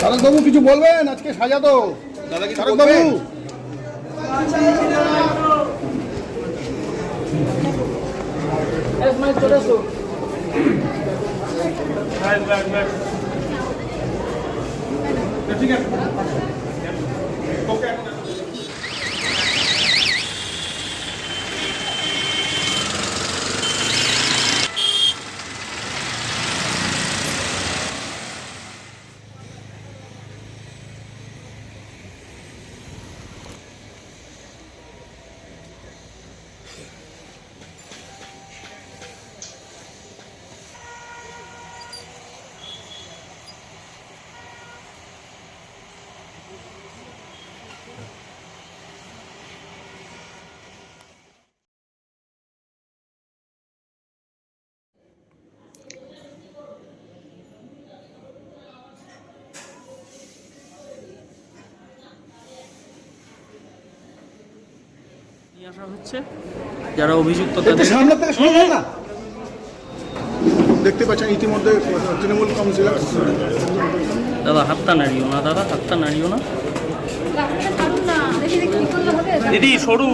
তারকবাবু কিছু বলবেন? আজকে সাজা তো। দাদা ঠিক তারকবাবু নিয়ে আসা হচ্ছে। যারা অভিযুক্ত তাদের দেখতে পাচ্ছেন ইতিমধ্যে তৃণমূল কাউন্সিলর দাদা হাতটা নাড়িও না দাদা হাতটা নাড়িও না। দিদি সরু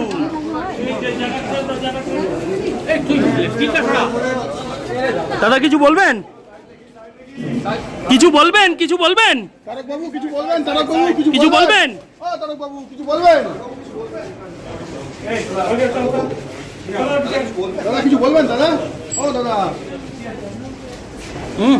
দাদা কিছু বলবেন? কিছু বলবেন? কিছু বলবেন? কিছু বলবেন? কিছু কিছু বলবেন? কিছু বলবেন? দাদা কিছু বলবেন দাদা? ও দাদা। হুম।